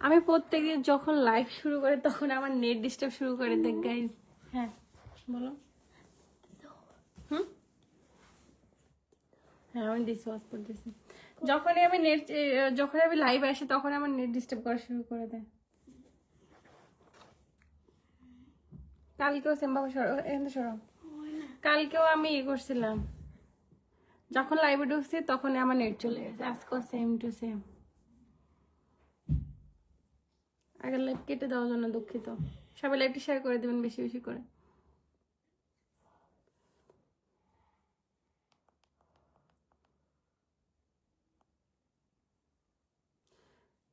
আমি প্রত্যেকদিন যখন লাইভ শুরু করে তখন আমার নেট ডিস্টার্ব শুরু করে দেখ গাইজ হ্যাঁ বলো। হুম? হ্যাঁ আমি দিছি হটস্পট দিছি। যখনই আমি নেট যখন আমি লাইভ আসি তখন আমার নেট ডিস্টার্ব করা শুরু করে দেয়। কালকেও সেম ভাবে সরো এখানে সরো। কালকেও আমি ইয়ে করছিলাম। যখন লাইভে ঢুকছি তখনই আমার নেট চলে গেছে। আজকেও সেম টু সেম আগের লাইভ কেটে দেওয়ার জন্য দুঃখিত। সবাই লাইভটি শেয়ার করে দেবেন বেশি বেশি করে।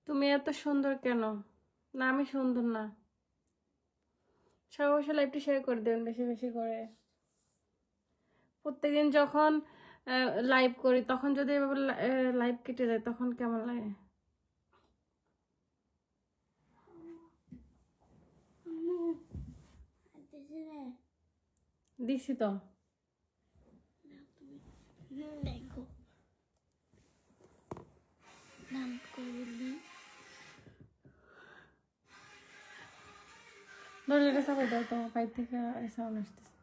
তুমি এত সুন্দর কেন? না, আমি সুন্দর না। সবাই অবশ্যই লাইভটি শেয়ার করে দেবেন বেশি বেশি করে। প্রত্যেকদিন যখন লাইভ করি, তখন যদি এভাবে লাইভ কেটে যায়, তখন কেমন লাগে? দিছি তো। দেখো নাম দরজাটা চাপাই দাও তো বাইর থেকে সাউন্ড আসতেছে।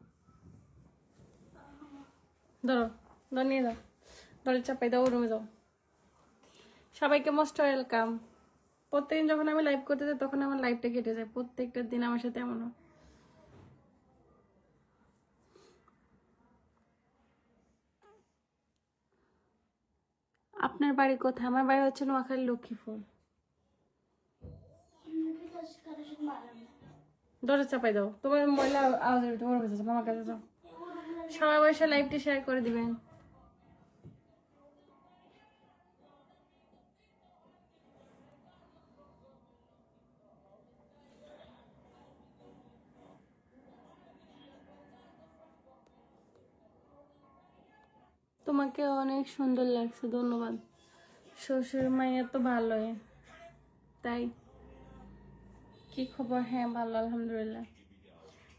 ধরো ধর নিয়ে যাও। দরজা চাপাই দাও রুমে যাও। সবাইকে মোস্ট ওয়েলকাম প্রত্যেকদিন যখন আমি লাইভ করতে যাই তখন আমার লাইভটা কেটে যায়। প্রত্যেকটা দিন আমার সাথে এমন হয়। আপনার বাড়ি কোথায়? আমার বাড়ি হচ্ছে নোয়াখালী লক্ষ্মীপুর। দরজা চাপাই দাও। তোমার ময়লা আওয়াজ তোমার কাছে যাও সবাই বসে লাইভটি শেয়ার করে দিবেন। তোমাকে অনেক সুন্দর লাগছে, ধন্যবাদ। শ্বশুর মাইয়া তো ভালোই, তাই। কি খবর? হ্যাঁ ভালো, আলহামদুলিল্লাহ।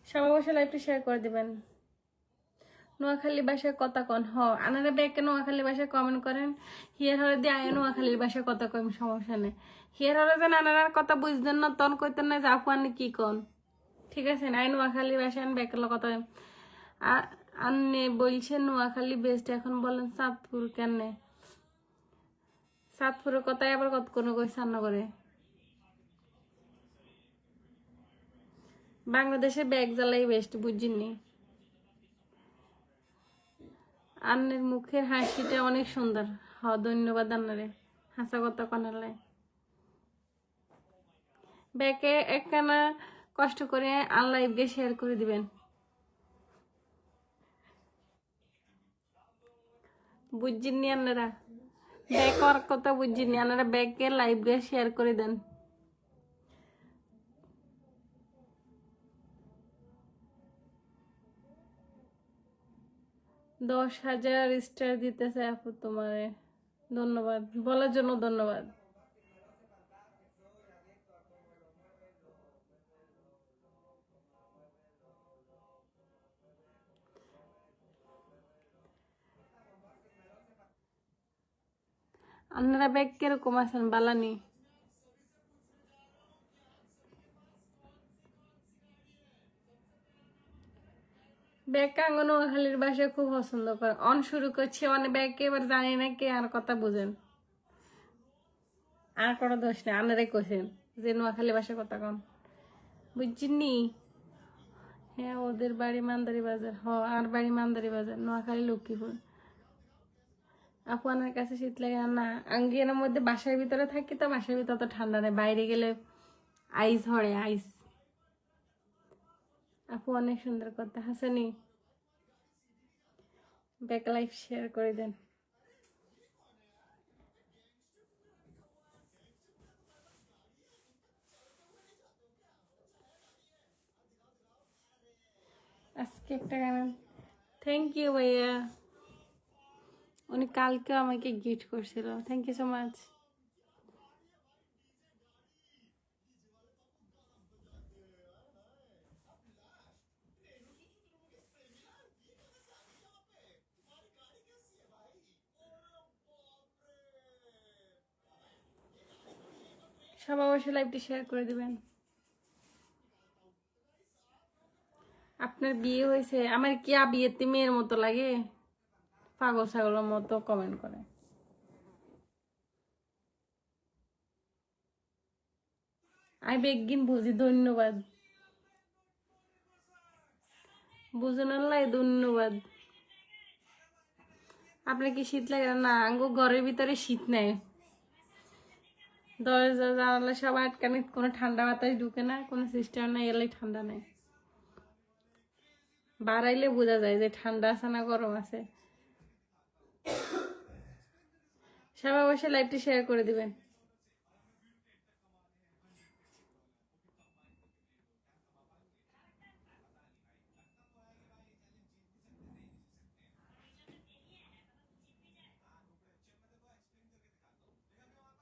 সবাই বসে লাইভটি শেয়ার করে দিবেন। নোয়াখালী ভাষায় কথা কন। হ, আনারা ব্যাগকে নোয়াখালী ভাষায় কমেন্ট করেন। হিয়ার হলে দিয়ে আয় নোয়াখালীর ভাষায় কথা কম সমস্যা নেই। হিয়ার হলে যে নানার কথা বুঝতেন না তন কইতেন না আনি কি কন? ঠিক আছে না নোয়াখালী ভাষায় ব্যাগের কথা আর আন্নে বলছে, নোয়াখালী বেস্ট এখন বলেন চাঁদপুর কেন চাঁদপুরের কথাই আবার কত কোনো কই সান্ন করে বাংলাদেশে ব্যাগ জ্বালাই বেস্ট বুঝিনি। আন্নের মুখের হাসিটা অনেক সুন্দর। হ ধন্যবাদ আন্নারে। হাসা কথা কনালে ব্যাকে একখানা কষ্ট করে আনলাইভকে শেয়ার করে দিবেন। বুঝিনি আপনারা ব্যাগ করার কথা বুঝিনি আপনারা ব্যাগকে লাইভে শেয়ার করে দেন। দশ হাজার স্টার দিতেছে আপু তোমারে। ধন্যবাদ। বলার জন্য ধন্যবাদ। আপনারা ব্যাগ কীরকম আছেন, বালানি? ব্যাগ কাঙ্গন নোয়াখালীর ভাষায় খুব পছন্দ করে অন শুরু করছে অনেক ব্যাগকে এবার জানি না কে আর কথা বুঝেন। আর কোনো দোষ নেই আনারে কোসেন যে নোয়াখালী ভাষায় কথা কন। বুঝছিনি হ্যাঁ ওদের বাড়ি মান্দারি বাজার। হ, আর বাড়ি মান্দারি বাজার, নোয়াখালী লক্ষ্মীপুর। আপু আমার কাছে শীত লাগে না আঙ্গিয়ার মধ্যে বাসার ভিতরে থাকি তো বাসার ভিতরে তো ঠান্ডা নেই। বাইরে গেলে আইস ধরে, আইস। আপু অনেক সুন্দর করতে হাসানি। ব্যাক লাইফ শেয়ার করে দেন। আজকে একটা গান। থ্যাংক ইউ ভাইয়া। উনি কালকে আমাকে গিফট করছিল। থ্যাংক ইউ সো মাচ সব অবশ্যই লাইভটি শেয়ার করে দিবেন। আপনার বিয়ে হয়েছে। আমার কি বিয়েতে মেয়ের মতো লাগে? পাগল ছাগলের মতো কমেন্ট করে। আমি বেগিন, বুঝি ধন্যবাদ। বুঝুন লাই, ধন্যবাদ। আপনার কি শীত লাগে না? আঙ্গো ঘরের ভিতরে শীত নেই। দরজা, জানালা সব আটকানে, কোনো ঠান্ডা বাতাস ঢুকে না, কোনো সিস্টেম নাই এলে ঠান্ডা নেই। বাড়াইলে বোঝা যায় যে ঠান্ডা আছে না গরম আছে। সবাই অবশ্যই লাইভটি শেয়ার করে দিবেন।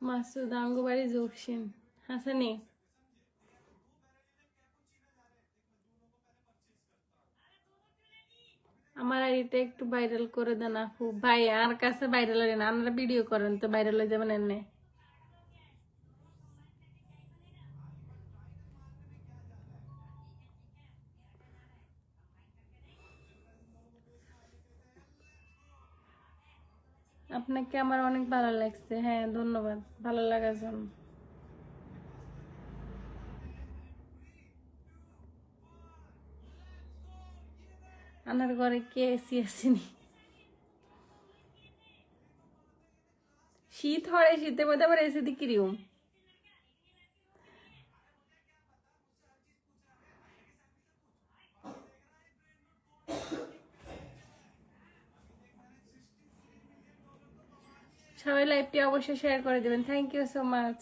মাসুদ আঙ্গুবাড়ি জোকসিন হাসানি। আমার আইডিটা একটু ভাইরাল করে দেন আপু। ভাই, আর কাছে ভাইরাল হয় না, আপনারা ভিডিও করেন তো ভাইরাল হয়ে যাবেন এনে আপনাকে আমার অনেক ভালো লাগছে। হ্যাঁ ধন্যবাদ। ভালো লাগার জন্য। আমার ঘরে কে এসি আসেনি? শীত হয়, শীতের মধ্যে আবার এসি দি কিরিম সবাই লাইভটি অবশ্যই শেয়ার করে দেবেন। থ্যাংক ইউ সো মাচ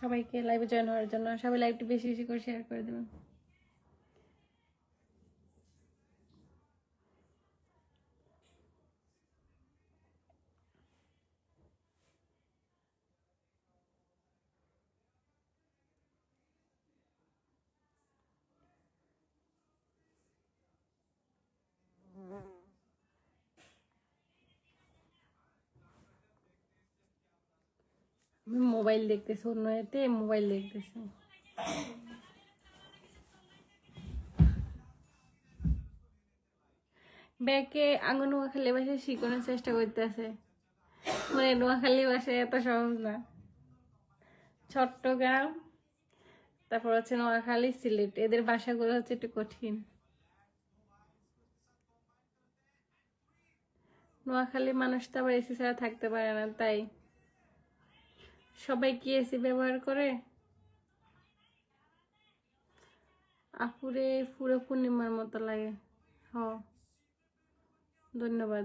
সবাইকে লাইভে জয়েন হওয়ার জন্য। সবাই লাইভটি বেশি বেশি করে শেয়ার করে দেবেন। মোবাইল দেখতেছি অন্য এতে মোবাইল দেখতেছি। ব্যাকে আঙ্গু নোয়াখালী ভাষায় শিখানোর চেষ্টা করতেছে। মানে নোয়াখালী ভাষায় এত সহজ না। চট্টগ্রাম, তারপর হচ্ছে নোয়াখালী, সিলেট। এদের ভাষাগুলো হচ্ছে একটু কঠিন। নোয়াখালী মানুষ তো আবার এসি ছাড়া থাকতে পারে না, তাই সবাই কি এসি ব্যবহার করে? আপুরে পুরো পূর্ণিমার মতো লাগে। হ। ধন্যবাদ।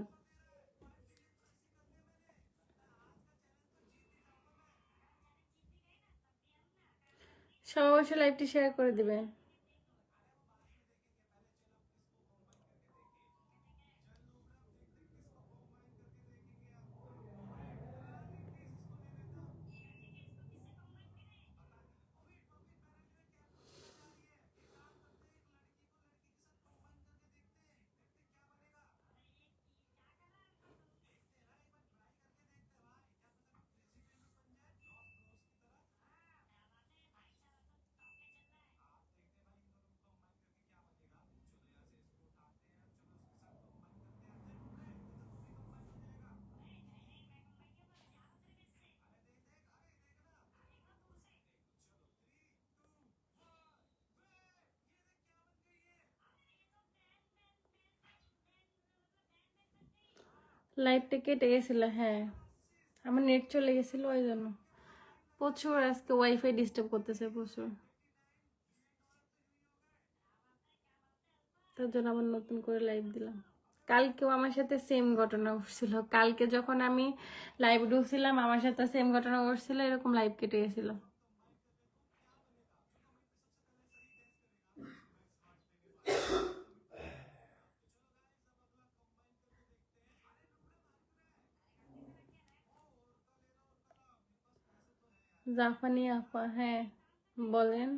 সবাই অবশ্যই লাইভটি শেয়ার করে দিবেন লাইটটা কেটে গেছিল হ্যাঁ। আমার নেট চলে গেছিল, ওই জন্য। প্রচুর আজকে ওয়াইফাই ডিস্টার্ব করতেছে, প্রচুর। তার জন্য আবার নতুন করে লাইভ দিলাম। কালকেও আমার সাথে সেম ঘটনা ঘটছিল। কালকে যখন আমি লাইভ ঢুকছিলাম, আমার সাথে সেম ঘটনা ঘটছিল, এরকম লাইভ কেটে গেছিল। জাপানি আপা হ্যাঁ বলেন।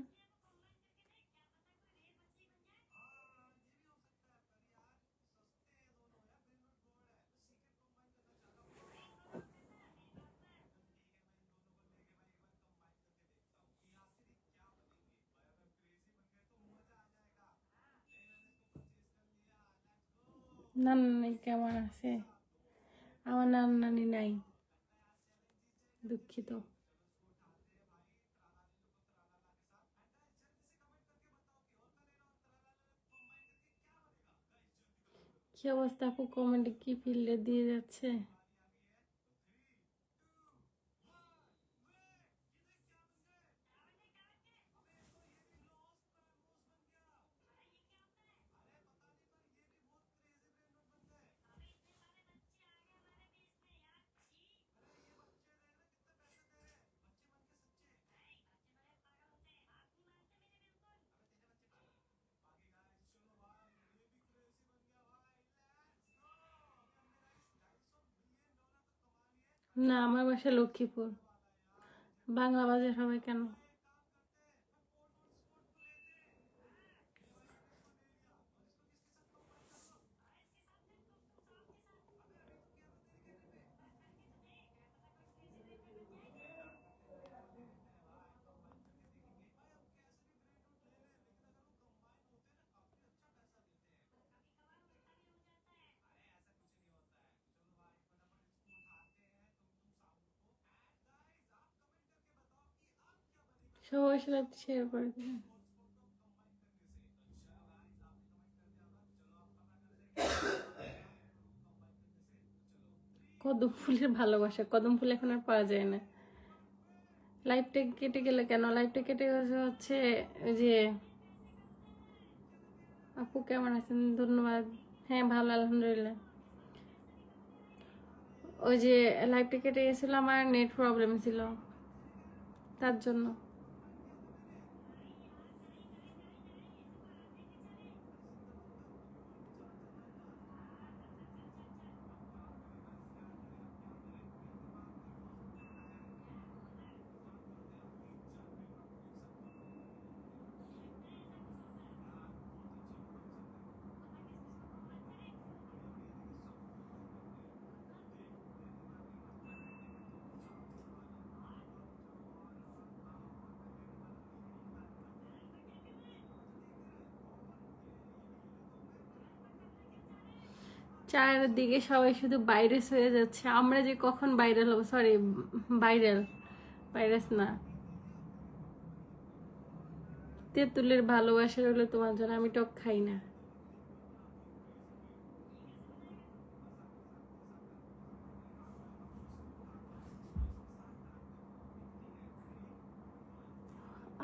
নানি কেমন আছে? আমার নানি নাই দুঃখিত। কি অবস্থা আপু কমেন্টে কি ফিল্ডে দিয়ে যাচ্ছে? না আমার বাসা লক্ষ্মীপুর। বাংলা বাজার হবে কেন? সবার সাথে শেয়ার করে দেবেন কদম ফুলের ভালোবাসা, কদম ফুল এখন আর পাওয়া যায় না। লাইফটা কেটে গেলে কেন? লাইফটা কেটে গেছে হচ্ছে যে, আপু কেমন আছেন? ধন্যবাদ। হ্যাঁ ভালো, আলহামদুলিল্লাহ। ওই যে লাইফটা কেটে গেছিল, আমার নেট প্রবলেম ছিল। তার জন্য। চারদিকে সবাই শুধু ভাইরাস হয়ে যাচ্ছে। আমরা যে কখন ভাইরাল হব? সরি ভাইরাল ভাইরাস না। তেঁতুলের ভালোবাসা হলো তোমার জন্য, আমি টক খাই না।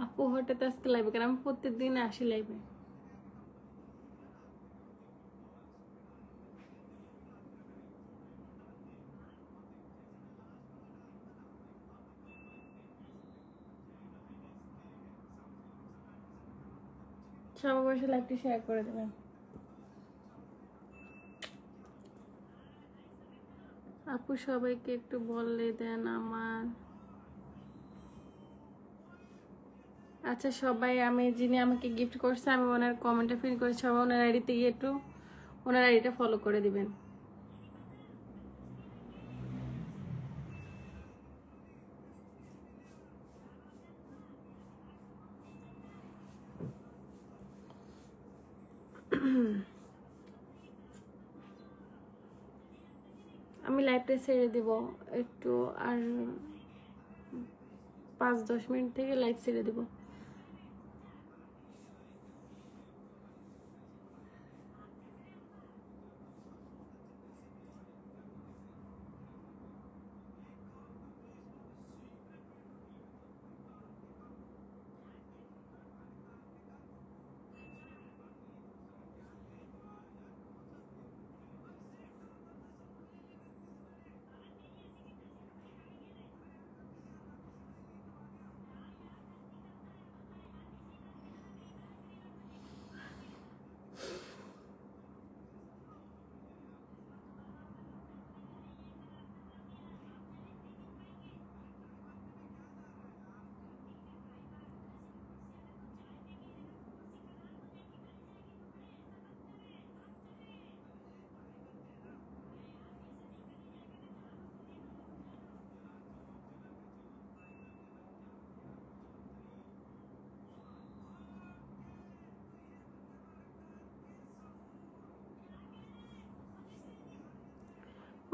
আপু, হঠাৎ আজকে লাইভে কারণ আমি প্রত্যেক দিন আসি লাইভে সবাই বসে শেয়ার করে দেবেন। আপু, সবাইকে একটু বললে দেন আমার। আচ্ছা সবাই, আমি, যিনি আমাকে গিফট করছে, আমি ওনার কমেন্টে ফিল করেছি, সবাই ওনার আইডিতে গিয়ে একটু, ওনার আইডিটা ফলো করে দিবেন আমি লাইভটা ছেড়ে দেব। একটু আর পাঁচ দশ মিনিট থেকে লাইট ছেড়ে দিব।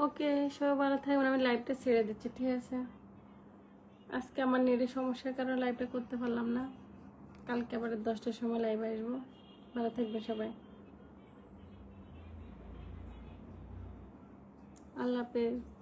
ওকে, সবাই ভালো থাকবেন, আমি লাইভটা ছেড়ে দিচ্ছি, ঠিক আছে? আজকে আমার নেটের সমস্যার কারণে লাইভটা করতে পারলাম না। কালকে আবার দশটার সময় লাইভ আসব। ভালো থাকবে সবাই। আল্লাহ হাফেজ।